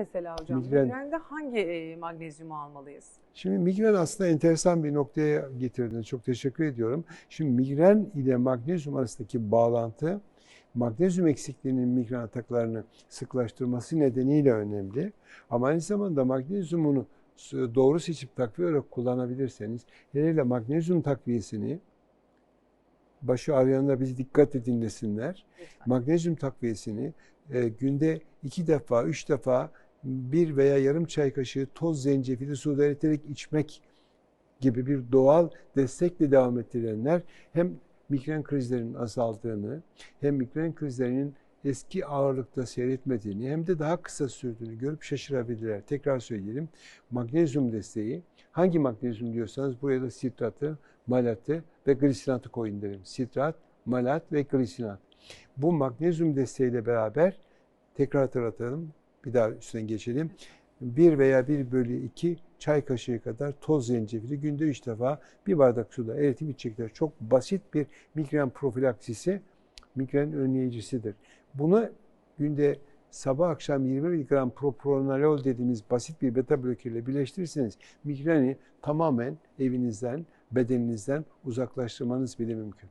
mesela hocam. Migren. Migrende hangi e, magnezyumu almalıyız? Şimdi migren aslında enteresan bir noktaya getirdiniz. Çok teşekkür ediyorum. Şimdi migren ile magnezyum arasındaki bağlantı magnezyum eksikliğinin migren ataklarını sıklaştırması nedeniyle önemli. Ama aynı zamanda magnezyumunu doğru seçip takviye olarak kullanabilirseniz hele hele magnezyum takviyesini başı ağrıyanlar bizi dikkat dinlesinler. Lütfen. Magnezyum takviyesini e, günde iki defa, üç defa bir veya yarım çay kaşığı toz zencefili suda eriterek içmek gibi bir doğal destekle devam ettirenler hem migren krizlerinin azaldığını hem migren krizlerinin eski ağırlıkta seyretmediğini hem de daha kısa sürdüğünü görüp şaşırabilirler. Tekrar söyleyelim. Magnezyum desteği hangi magnezyum diyorsanız buraya da sitratı, malatı ve glisinatı koyun derim. Sitrat, malat ve glisinat. Bu magnezyum desteğiyle beraber tekrar hatırlatalım. Bir daha üstüne geçelim. 1 veya 1 bölü 2 çay kaşığı kadar toz zencefili günde 3 defa bir bardak suda eritip içecekler. Çok basit bir migren profilaksisi, migren önleyicisidir. Bunu günde sabah akşam 20 mg propranolol dediğimiz basit bir beta blokerle birleştirirseniz migreni tamamen evinizden, bedeninizden uzaklaştırmanız bile mümkün.